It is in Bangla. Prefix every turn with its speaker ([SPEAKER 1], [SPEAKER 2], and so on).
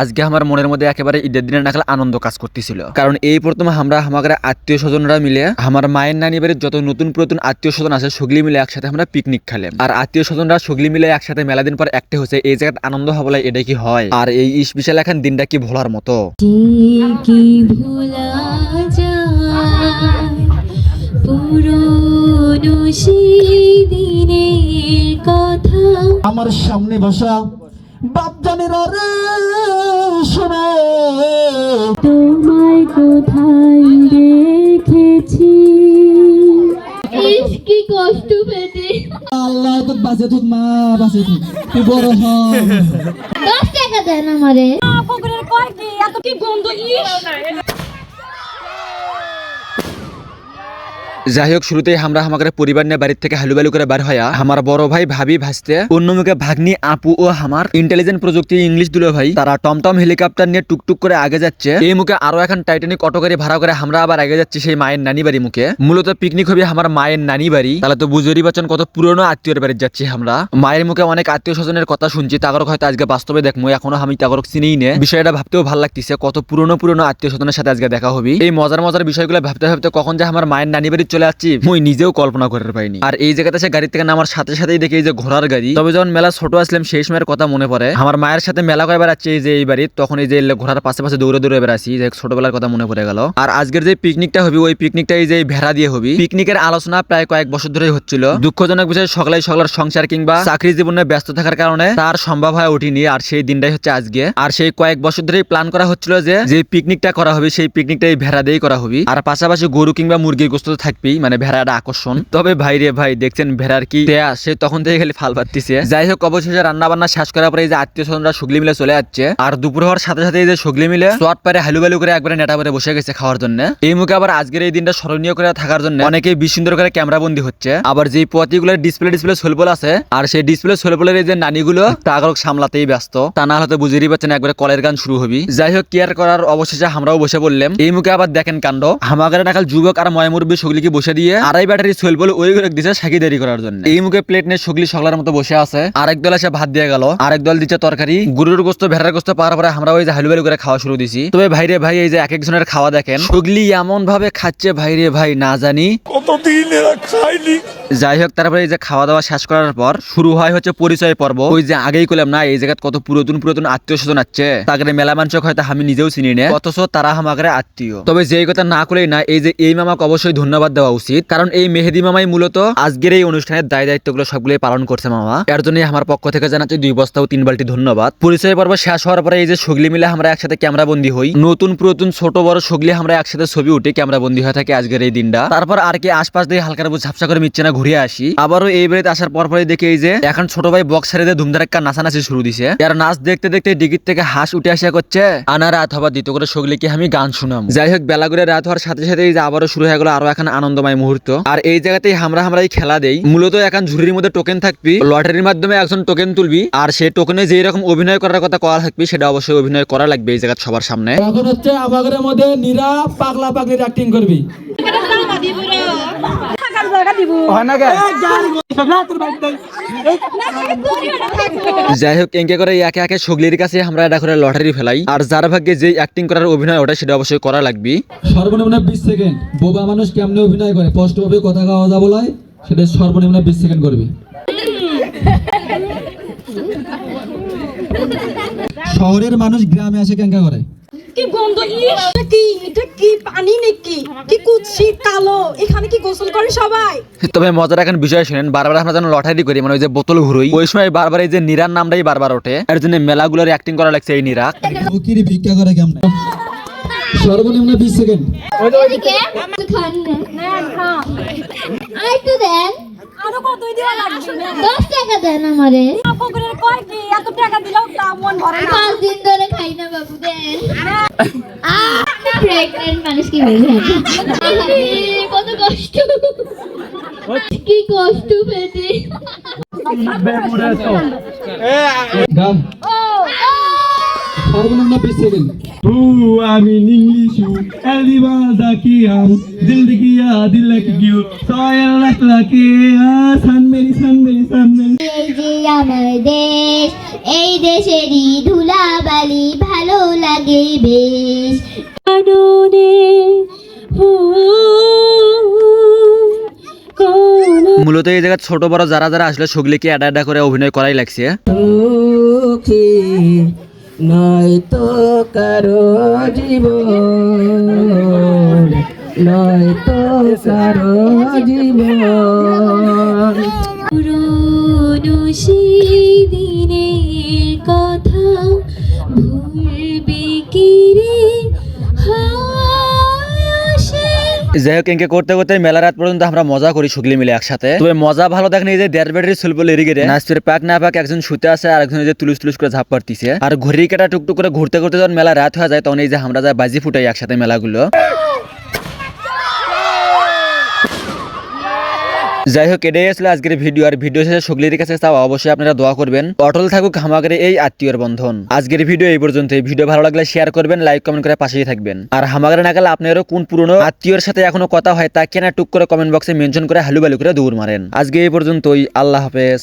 [SPEAKER 1] আজকে আমার মনের মধ্যে একেবারে ঈদের দিনের নাকাল আনন্দ কাজ করতেছিল। কারণ এই প্রথম আমরা আমাদের আত্মীয় স্বজনরা মিলে আমার মায়ের নানি বাড়ির যত নতুন পুরাতন আত্মীয় স্বজন আছে সগলি মিলে একসাথে আমরা পিকনিক খেলাম। আর আত্মীয় স্বজনরা সগলি মিলে একসাথে মেলা দিন পর একটা হচ্ছে এই জায়গায় আনন্দ হবলে এটা কি হয়? আর এই ইস বিশাল এখন দিনটা কি ভোলার মতো?
[SPEAKER 2] কি ভোলা যায় পুরনো সেই দিনের কথা।
[SPEAKER 3] আমার সামনে বসা বাপজানের রে শোনো।
[SPEAKER 2] তোমায় কোথায় দেখেছি? কি কষ্ট পেতে
[SPEAKER 3] আল্লাহ তো বাজে তুই মা বাজে তুই তুই বড় হ
[SPEAKER 2] দশ টাকা দেন আমারে।
[SPEAKER 4] কয় কি? এত কি গন্ধ ইস।
[SPEAKER 1] যাই হোক শুরুতেই আমরা আমাদের পরিবার নিয়ে বাড়ির থেকে হালুবালু করে বার হয়া আমার বড় ভাই ভাবি ভাসতে, অন্যমুখে ভাগ্নি, আপু ও আমার ইন্টেলিজেন্ট প্রযুক্তি, ইংলিশ দুলো ভাই, তারা টমটম হেলিকপ্টার নিয়ে টুকটুক করে আগে যাচ্ছে। এই মুখে আরও এখন টাইটানিক অটো গাড়ি ভাড়া করে আমরা আবার আগে যাচ্ছি সেই মায়ের নানি বাড়ি মুখে। মূলত পিকনিক হবে আমার মায়ের নানি বাড়ি তাহলে তো বুঝেরই পাচ্ছেন কত পুরনো আত্মীয়ের বাড়ি যাচ্ছি আমরা মায়ের মুখে অনেক আত্মীয় স্বজনের কথা শুনছি, তাগরক হয়তো আজকে বাস্তবে দেখব এখনও আমি তাগরক চিনিই নে। বিষয়টা ভাবতেও ভালো লাগতেছে কত পুরনো পুরনো আত্মীয় স্বজনের সাথে আজকে দেখা হবে। এই মজার মজার বিষয়গুলো ভাবতে ভাবতে কখন যে আমার মায়ের নানি বাড়ি চলে যাচ্ছি মুই নিজেও কল্পনা করে পাইনি। আর এই জায়গাতে সে গাড়ি থেকে নামার সাথে সাথেই দেখি এই যে ঘোড়ার গাড়ি। তবে যখন মেলা ছোট আসলাম, সেই সময়ের কথা মনে পড়ে। আমার মায়ের সাথে মেলা করে বেড়াচ্ছে এই যে এই বাড়ি তখন এই যে ঘোড়ার পাশে পাশে দৌড়ে দৌড়ে বেড়াচ্ছি যে ছোটবেলার কথা মনে পড়ে গেল। আর আজকের যে পিকনিকটা হবে, ওই পিকনিকটা এই যে ভেড়া দিয়ে হবে। পিকনিকের আলোচনা প্রায় কয়েক বছর ধরেই হচ্ছিল। দুঃখজনক বিষয়, সকালে সকালের সংসার কিংবা চাকরি জীবনে ব্যস্ত থাকার কারণে তার সম্ভব হয়ে ওঠেনি আর সেই দিনটাই হচ্ছে আজকে। আর সেই কয়েক বছর ধরেই প্ল্যান করা হচ্ছিল যে যে পিকনিকটা করা হবে, সেই পিকনিকটা এই ভেড়া দিয়েই করা হবে। আর পাশাপাশি গরু কিংবা মুরগির গোস্ত তো থাকবেই মানে ভেড়াটা আকর্ষণ। তবে ভাই রে ভাই দেখছেন ভেড়ার কি দেয়া সে তখন থেকে খালি ফাল পাতিছে যাই হোক অবশেষে রান্না বান্না শেষ করার পরে এই যে আত্মীয় স্বজনরা সুগলি মিলে চলে যাচ্ছে। আর দুপুর হওয়ার সাথে সাথে এই যে সুগলি মিলে সোয়াট পারে হালু বালু করে একবারে নেটা পরে বসে গেছে খাওয়ার জন্য। এই মুখে আবার আজকের এই দিনটা স্মরণীয় করে থাকার জন্য অনেকেই বেশ সুন্দর করে ক্যামেরা বন্দি হচ্ছে। আবার যে পতিগুলোর ডিসপ্লে ডিসপ্লে সোলবল আছে আর সেই ডিসপ্লে সোলবলের এই যে নানিগুলো তাগরক সামলাতেই ব্যস্ত। তা না হলে বুঝেরই পাচ্ছেন একবারে কলের গান শুরু হবি। যাই হোক কেয়ার করার অবশেষে আমরাও বসে বললাম এই মুখে আবার দেখেন কাণ্ড। হামাগারে নাকাল যুবক আর ময়মুরবি সগলিকে বসে দিয়ে আড়াই ব্যাটারি সোলবল ওই করে দিছে সাকি দেরি করার জন্য। এই মুখে প্লেট নিয়ে সগলি সকলার মতো বসে আছে। আরেক দল এসে ভাত দিয়ে গেল। আরেক দল দিচ্ছে তরকারি। গরুর গোস্ত, ভেড়ার গোস্ত পাওয়ার পরে আমরা ওই যে হালুবালু করে খাওয়া শুরু দিছি। তবে ভাইরে ভাই, এই যে এক একজনের খাওয়া দেখেন। সগলি এমন ভাবে খাচ্ছে ভাইরে ভাই, না জানি। যাই হোক, তারপরে এই যে খাওয়া দাওয়া শেষ করার পর শুরু হয় হচ্ছে পরিচয় পর্ব। ওই যে আগেই করলাম না, এই জায়গায় কত পুরাতন পুরাতন আত্মীয় স্বজন আছে। তাকে মেলা মানুষক হয়তো আমি নিজেও চিনি না, অথচ তারা আমাকে আত্মীয়। তবে যেই কথা না করলেই না, এই যে এই মামাকে অবশ্যই ধন্যবাদ দেওয়া উচিত। কারণ এই মেহেদি মামাই মূলত আজকের এই অনুষ্ঠানের দায় দায়িত্ব দায়িত্বগুলো সবগুলোই পালন করছে মামা। এর জন্য আমার পক্ষ থেকে জানাচ্ছি দুই বস্তা ও তিন বালতি ধন্যবাদ। পরিচয় পর্ব শেষ হওয়ার পরে এই যে সগলি মিলে আমরা একসাথে ক্যামেরা বন্দি হই। নতুন পুরাতন ছোট বড় সগলি আমরা একসাথে ছবি উঠে ক্যামেরা বন্দি হয়ে থাকে আজকের এই দিনটা। তারপর আর কি আশপাশ দিয়ে হালকার ঝাপসা করে মিচ্ছে না ঘুরে আসি। আবারও এই বাড়িতে আসার পর পরে দেখি এই যে এখন ছোট ভাই বক্স ছেড়ে দিয়ে ধুমধারাক্কা নাচানাচি শুরু দিছে। আর নাচ দেখতে দেখতে ডিগির থেকে হাঁস উঠে আসা করছে আনা রাত হবার দ্বিতীয় করে সগলিকে আমি গান শুনাম। যাই হোক বেলা করে রাত হওয়ার সাথে সাথে এই যে আবারও শুরু হয়ে গেল আরও এখন আনন্দময় মুহূর্ত। আর এই জায়গাতেই আমরা আমরা এই খেলা দেই। মূলত এখন ঝুড়ির মধ্যে টোকেন থাকবি লটারির মাধ্যমে একজন টোকেন তুলবি আর সেই টোকেনে যেই রকম অভিনয় করার কথা করা থাকবি সেটা অবশ্যই অভিনয় করা লাগবে এই জায়গা সবার সামনে।
[SPEAKER 3] এখন হচ্ছে আমাদের মধ্যে নিরা পাগলা পাগলির অ্যাক্টিং করবি।
[SPEAKER 1] যাই। হোক এঙ্কে করে একে একে সগলির কাছে আমরা এটা করে লটারি ফেলাই। আর যার ভাগ্যে যে অ্যাক্টিং করার অভিনয় ওটা সেটা অবশ্যই করা লাগবে।
[SPEAKER 3] সর্বনিম্ন বিশ সেকেন্ড। বোবা মানুষ কেমনে অভিনয় করে? স্পষ্টভাবে কথা খাওয়া যা বলায় সেটা সর্বনিম্ন বিশ সেকেন্ড করবে। শহরের মানুষ গ্রামে আসে কেঙ্কা করে?
[SPEAKER 4] কি গন্ধ? ইস! এটা কি? এটা কি? পানি নাকি? কি কুৎসিত কালো। এখানে কি গোসল করে সবাই?
[SPEAKER 1] তবে মজার এখন বিষয় শুনেন বারবার আমরা যেন লটারি করি মানে ওই যে বোতল ঘুরোই। ওই সময় বারবার এই যে নিরার নামটাই বারবার ওঠে। এর জন্য মেলাগুলোর অ্যাক্টিং করা লাগছে এই নিরা।
[SPEAKER 3] ফকির ভিক্ষা করে কেমনে? সর্বনিম্ন বিশ সেকেন্ড।
[SPEAKER 2] এদিকে? খান না আর একটু দেন
[SPEAKER 4] আরও কতই দেওয়া লাগবে?
[SPEAKER 2] দশ টাকা দেন আমারে।
[SPEAKER 4] কয় কি? এত টাকা দিলেও তা মন ভরে না।
[SPEAKER 2] পাঁচ দিন ধরে খাই না বাবু দেন প্রেগনেন্ট মানুষ কি কত কষ্ট। কি কষ্ট পেতে
[SPEAKER 3] গান সর্বনিম্ন বিশ সেকেন্ড
[SPEAKER 5] meri, sun
[SPEAKER 2] যে আমার দেশ এই দেশেরই ধুলাবালি ভালো লাগে বেশ।
[SPEAKER 1] মূলত এই জায়গায় ছোট বড় যারা যারা আসলে সগলিকে অ্যাডা করে অভিনয় করাই লাগছে।
[SPEAKER 6] সুখী নয়তো কারও জীবন নয়তো কারও জীবন।
[SPEAKER 2] পুরনো সেই দিনের কথা ভুলবে
[SPEAKER 1] যাই হোক এঁকে করতে করতে মেলা রাত পর্যন্ত আমরা মজা করি সুগলি মিলে একসাথে। তবে মজা ভালো দেখেন এই যে দেড় ব্যাটারি সুলব লেরি গেড়ে নাচতের পাক না পাক একজন শুতে আছে আর একজন যে তুলুস তুলুস করে ঝাপ পারতিছে আর ঘড়ি কাটা টুকটুক করে ঘুরতে ঘুরতে যখন মেলা রাত হয়ে যায়, তখন এই যে আমরা যা বাজি ফুটাই একসাথে মেলাগুলো। যাই হোক এটাই আসলে আজকের ভিডিও আর ভিডিও শেষে সকলের কাছে চাও অবশ্যই আপনারা দোয়া করবেন। অটল থাকুক হামাগের এই আত্মীয়র বন্ধন। আজকের ভিডিও এই পর্যন্ত ভিডিও ভালো লাগলে শেয়ার করবেন লাইক কমেন্ট করে পাশেই থাকবেন। আর হামাগের না গেলে আপনারও কোন পুরনো আত্মীয়র সাথে এখনও কথা হয় তা কেনা টুক করে কমেন্ট বক্সে মেনশন করে হালু বালু করে দৌড় মারেন। আজকে এই পর্যন্তই। আল্লাহ হাফেজ।